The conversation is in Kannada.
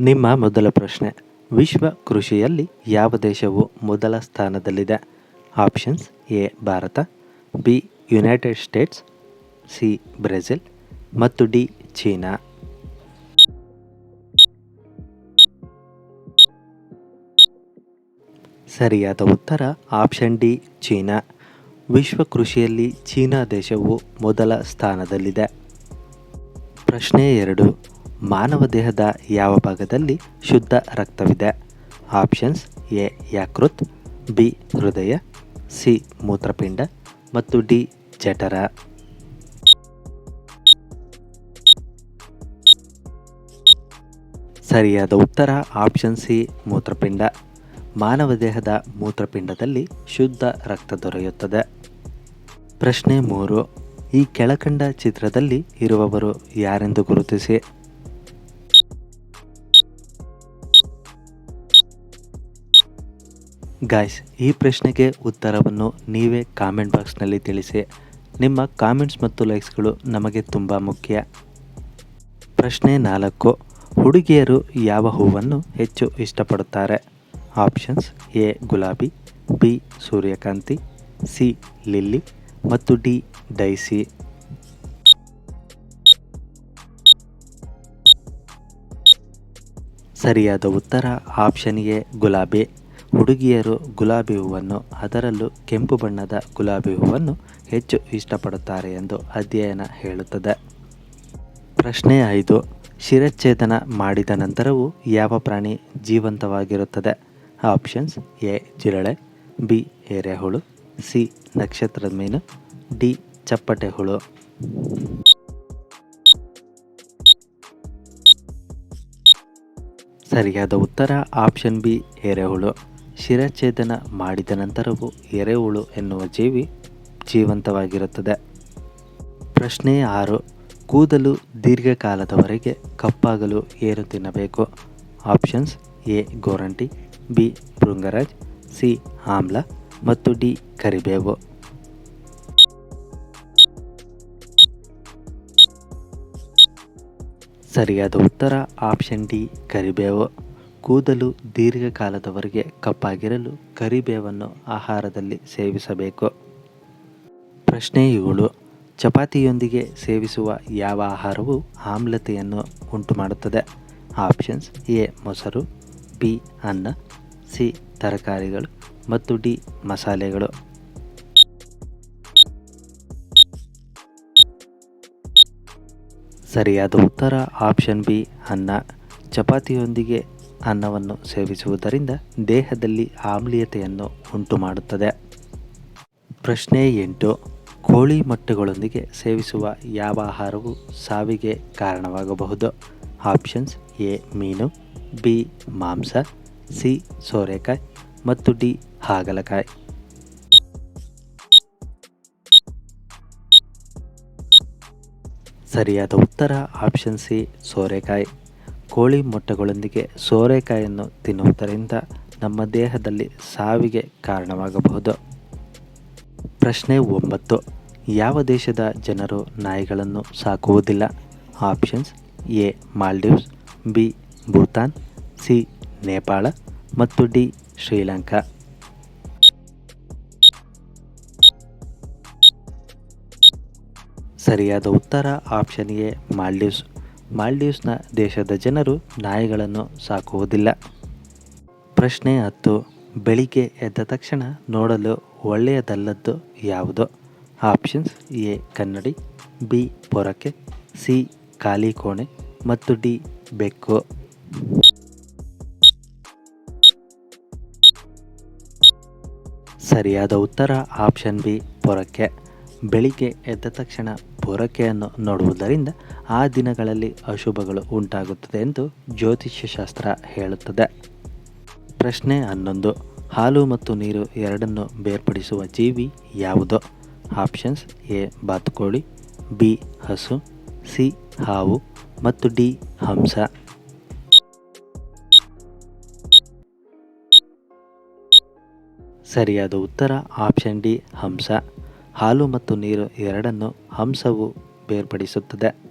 ನಿಮ್ಮ ಮೊದಲ ಪ್ರಶ್ನೆ. ವಿಶ್ವ ಕೃಷಿಯಲ್ಲಿ ಯಾವ ದೇಶವು ಮೊದಲ ಸ್ಥಾನದಲ್ಲಿದೆ? Options A, Bharat, B, United States, C, Brazil ಮತ್ತು ಡಿ, ಚೀನಾ. ಸರಿಯಾದ ಉತ್ತರ, ಆಪ್ಷನ್ ಡಿ, ಚೀನಾ. ವಿಶ್ವ ಕೃಷಿಯಲ್ಲಿ ಚೀನಾ ದೇಶವು ಮೊದಲ ಸ್ಥಾನದಲ್ಲಿದೆ. ಪ್ರಶ್ನೆ ಎರಡು. ಮಾನವ ದೇಹದ ಯಾವ ಭಾಗದಲ್ಲಿ ಶುದ್ಧ ರಕ್ತವಿದೆ? ಆಪ್ಷನ್ಸ್ ಎ, ಯಾಕೃತ್, ಬಿ, ಹೃದಯ, ಸಿ, ಮೂತ್ರಪಿಂಡ ಮತ್ತು ಡಿ, ಜಠರ. ಸರಿಯಾದ ಉತ್ತರ ಆಪ್ಷನ್ ಸಿ, ಮೂತ್ರಪಿಂಡ. ಮಾನವ ದೇಹದ ಮೂತ್ರಪಿಂಡದಲ್ಲಿ ಶುದ್ಧ ರಕ್ತ ದೊರೆಯುತ್ತದೆ. ಪ್ರಶ್ನೆ ಮೂರು, ಈ ಕೆಳಕಂಡ ಚಿತ್ರದಲ್ಲಿ ಇರುವವರು ಯಾರೆಂದು ಗುರುತಿಸಿ. ಗಾಯ್ಸ್ ಈ ಪ್ರಶ್ನೆಗೆ ಉತ್ತರವನ್ನು ನೀವೇ ಕಾಮೆಂಟ್ ಬಾಕ್ಸ್ನಲ್ಲಿ ತಿಳಿಸಿ. ನಿಮ್ಮ ಕಾಮೆಂಟ್ಸ್ ಮತ್ತು ಲೈಕ್ಸ್ಗಳು ನಮಗೆ ತುಂಬ ಮುಖ್ಯ. ಪ್ರಶ್ನೆ ನಾಲ್ಕು, ಹುಡುಗಿಯರು ಯಾವ ಹೂವನ್ನು ಹೆಚ್ಚು ಇಷ್ಟಪಡುತ್ತಾರೆ? ಆಪ್ಷನ್ಸ್ ಎ, ಗುಲಾಬಿ, ಬಿ, ಸೂರ್ಯಕಾಂತಿ, ಸಿ, ಲಿಲ್ಲಿ ಮತ್ತು ಡಿ, ಡೈಸಿ. ಸರಿಯಾದ ಉತ್ತರ ಆಪ್ಷನ್ ಎ, ಗುಲಾಬಿ. ಹುಡುಗಿಯರು ಗುಲಾಬಿ ಹೂವನ್ನು, ಅದರಲ್ಲೂ ಕೆಂಪು ಬಣ್ಣದ ಗುಲಾಬಿ ಹೂವನ್ನು ಹೆಚ್ಚು ಇಷ್ಟಪಡುತ್ತಾರೆ ಎಂದು ಅಧ್ಯಯನ ಹೇಳುತ್ತದೆ. ಪ್ರಶ್ನೆ ಐದು, ಶಿರಚ್ಛೇದನ ಮಾಡಿದ ನಂತರವೂ ಯಾವ ಪ್ರಾಣಿ ಜೀವಂತವಾಗಿರುತ್ತದೆ? ಆಪ್ಷನ್ಸ್ ಎ, ಜಿರಳೆ, ಬಿ, ಎರೆಹುಳು, ಸಿ, ನಕ್ಷತ್ರದ ಮೀನು, ಡಿ ಚಪ್ಪಟೆ ಹುಳು ಸರಿಯಾದ ಉತ್ತರ ಆಪ್ಷನ್ ಬಿ, ಎರೆಹುಳು. ಶಿರಚ್ಛೇದನ ಮಾಡಿದ ನಂತರವೂ ಎರೆಹುಳು ಎನ್ನುವ ಜೀವಿ ಜೀವಂತವಾಗಿರುತ್ತದೆ. ಪ್ರಶ್ನೆ ಆರು, ಕೂದಲು ದೀರ್ಘಕಾಲದವರೆಗೆ ಕಪ್ಪಾಗಲು ಏನು ತಿನ್ನಬೇಕು? ಆಪ್ಷನ್ಸ್ ಎ, ಗೋರಂಟಿ, ಬಿ, ಭೃಂಗರಾಜ್, ಸಿ, ಆಮ್ಲ ಮತ್ತು ಡಿ, ಕರಿಬೇವು. ಸರಿಯಾದ ಉತ್ತರ ಆಪ್ಷನ್ ಡಿ, ಕರಿಬೇವು. ಕೂದಲು ದೀರ್ಘಕಾಲದವರೆಗೆ ಕಪ್ಪಾಗಿರಲು ಕರಿಬೇವನ್ನು ಆಹಾರದಲ್ಲಿ ಸೇವಿಸಬೇಕು. ಪ್ರಶ್ನೆ ಏಳು, ಚಪಾತಿಯೊಂದಿಗೆ ಸೇವಿಸುವ ಯಾವ ಆಹಾರವು ಆಮ್ಲತೆಯನ್ನು ಉಂಟುಮಾಡುತ್ತದೆ? ಆಪ್ಷನ್ಸ್ ಎ, ಮೊಸರು, ಬಿ, ಅನ್ನ, ಸಿ, ತರಕಾರಿಗಳು ಮತ್ತು ಡಿ, ಮಸಾಲೆಗಳು. ಸರಿಯಾದ ಉತ್ತರ ಆಪ್ಷನ್ ಬಿ, ಅನ್ನ. ಚಪಾತಿಯೊಂದಿಗೆ ಅನ್ನವನ್ನು ಸೇವಿಸುವುದರಿಂದ ದೇಹದಲ್ಲಿ ಆಮ್ಲೀಯತೆಯನ್ನು ಉಂಟು ಮಾಡುತ್ತದೆ ಪ್ರಶ್ನೆ ಎಂಟು, ಕೋಳಿ ಮೊಟ್ಟೆಗಳೊಂದಿಗೆ ಸೇವಿಸುವ ಯಾವ ಆಹಾರವು ಸಾವಿಗೆ ಕಾರಣವಾಗಬಹುದು? ಆಪ್ಷನ್ಸ್ ಎ, ಮೀನು, ಬಿ, ಮಾಂಸ, ಸಿ, ಸೋರೆಕಾಯಿ ಮತ್ತು ಡಿ, ಹಾಗಲಕಾಯಿ. ಸರಿಯಾದ ಉತ್ತರ ಆಪ್ಷನ್ ಸಿ, ಸೋರೆಕಾಯಿ. ಕೋಳಿ ಮೊಟ್ಟೆಗಳೊಂದಿಗೆ ಸೋರೆಕಾಯಿಯನ್ನು ತಿನ್ನುವುದರಿಂದ ನಮ್ಮ ದೇಹದಲ್ಲಿ ಸಾವಿಗೆ ಕಾರಣವಾಗಬಹುದು. ಪ್ರಶ್ನೆ ಒಂಬತ್ತು. ಯಾವ ದೇಶದ ಜನರು ನಾಯಿಗಳನ್ನು ಸಾಕುವುದಿಲ್ಲ? Options A, Maldives, B, Bhutan, C, Nepal ಮತ್ತು ಡಿ, ಶ್ರೀಲಂಕಾ. ಸರಿಯಾದ ಉತ್ತರ ಆಪ್ಷನ್ ಎ, ಮಾಲ್ಡೀವ್ಸ್. ಮಾಲ್ಡೀವ್ಸ್ನ ದೇಶದ ಜನರು ನಾಯಿಗಳನ್ನು ಸಾಕುವುದಿಲ್ಲ. ಪ್ರಶ್ನೆ ಹತ್ತು, ಬೆಳಿಗ್ಗೆ ಎದ್ದ ತಕ್ಷಣ ನೋಡಲು ಒಳ್ಳೆಯದಲ್ಲದ್ದು ಯಾವುದು? ಆಪ್ಷನ್ಸ್ ಎ, ಕನ್ನಡಿ, ಬಿ, ಪೊರಕೆ, ಸಿ, ಖಾಲಿ ಕೋಣೆ ಮತ್ತು ಡಿ, ಬೆಕ್ಕು. ಸರಿಯಾದ ಉತ್ತರ ಆಪ್ಷನ್ ಬಿ, ಪೊರಕೆ. ಬೆಳಿಗ್ಗೆ ಎದ್ದ ತಕ್ಷಣ ಪೊರಕೆಯನ್ನು ನೋಡುವುದರಿಂದ ಆ ದಿನಗಳಲ್ಲಿ ಅಶುಭಗಳು ಉಂಟಾಗುತ್ತದೆ ಎಂದು ಜ್ಯೋತಿಷ್ಯ ಶಾಸ್ತ್ರ ಹೇಳುತ್ತದೆ. ಪ್ರಶ್ನೆ ಹನ್ನೊಂದು. ಹಾಲು ಮತ್ತು ನೀರು ಎರಡನ್ನು ಬೇರ್ಪಡಿಸುವ ಜೀವಿ ಯಾವುದು? ಆಪ್ಷನ್ಸ್ ಎ, ಬಾತುಕೋಳಿ, ಬಿ, ಹಸು, ಸಿ, ಹಾವು ಮತ್ತು ಡಿ, ಹಂಸ. ಸರಿಯಾದ ಉತ್ತರ ಆಪ್ಷನ್ ಡಿ, ಹಂಸ. ಹಾಲು ಮತ್ತು ನೀರು ಎರಡನ್ನು ಹಂಸವು ಬೇರ್ಪಡಿಸುತ್ತದೆ.